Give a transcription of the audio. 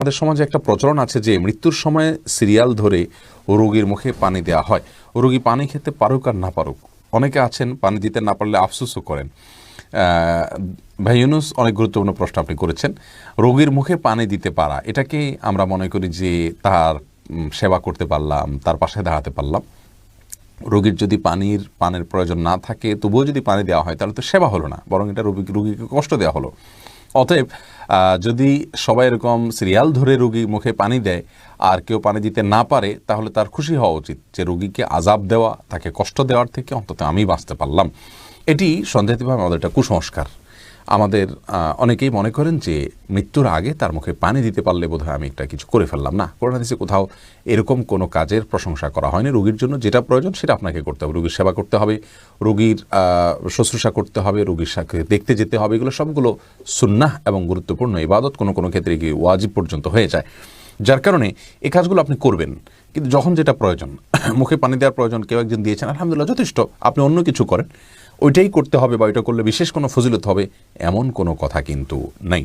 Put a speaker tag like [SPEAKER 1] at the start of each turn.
[SPEAKER 1] আমাদের সমাজে একটা প্রচলন আছে যে মৃত্যুর সময় সিরিয়াল ধরে রোগীর মুখে পানি দেওয়া হয়। রোগী পানি খেতে পারুক আর না পারুক। অনেকে আছেন পানি দিতে না পারলে আফসোসও করেন। ভাই ইউনুস, অনেক গুরুত্বপূর্ণ প্রশ্ন আপনি করেছেন। রোগীর মুখে পানি দিতে পারা, এটাকে আমরা মনে করি যে তার সেবা করতে পারলাম, তার পাশে দাঁড়াতে পারলাম। রোগীর যদি পানির, পানের প্রয়োজন না থাকে, তবুও যদি পানি দেওয়া হয়, তাহলে তো সেবা হলো না, বরং এটা রোগী, রোগীকে কষ্ট দেওয়া হলো। অতএব যদি সবাই এরকম সিরিয়াল ধরে রুগীর মুখে পানি দেয়, আর কেউ পানি দিতে না পারে, তাহলে তার খুশি হওয়া উচিত। যে রুগীকে আজাব দেওয়া, তাকে কষ্ট দেওয়ার থেকে অন্তত আমি বাঁচতে পারলাম। এটি সন্দেহভাবে আমাদের একটা কুসংস্কার। আমাদের অনেকেই মনে করেন যে মৃত্যুর আগে তার মুখে পানি দিতে পারলে বোধহয় আমি একটা কিছু করে ফেললাম। না, করোনা দিচ্ছে কোথাও এরকম কোনো কাজের প্রশংসা করা হয়নি। রোগীর জন্য যেটা প্রয়োজন সেটা আপনাকে করতে হবে। রোগীর সেবা করতে হবে, রোগীর শুশ্রূষা করতে হবে, রোগীর সাথে দেখতে যেতে হবে। এগুলো সবগুলো সুন্নাহ এবং গুরুত্বপূর্ণ ইবাদত কোনো কোনো ক্ষেত্রে গিয়ে ওয়াজিব পর্যন্ত হয়ে যায়। যার কারণে এই কাজগুলো আপনি করবেন। কিন্তু যখন যেটা প্রয়োজন, মুখে পানি দেওয়ার প্রয়োজন, কেউ একজন দিয়েছেন, আলহামদুলিল্লাহ যথেষ্ট, আপনি অন্য কিছু করেন। ওইটাই করতে হবে বা ওইটা করলে বিশেষ কোনো ফজিলত হবে, এমন কোনো কথা কিন্তু নেই।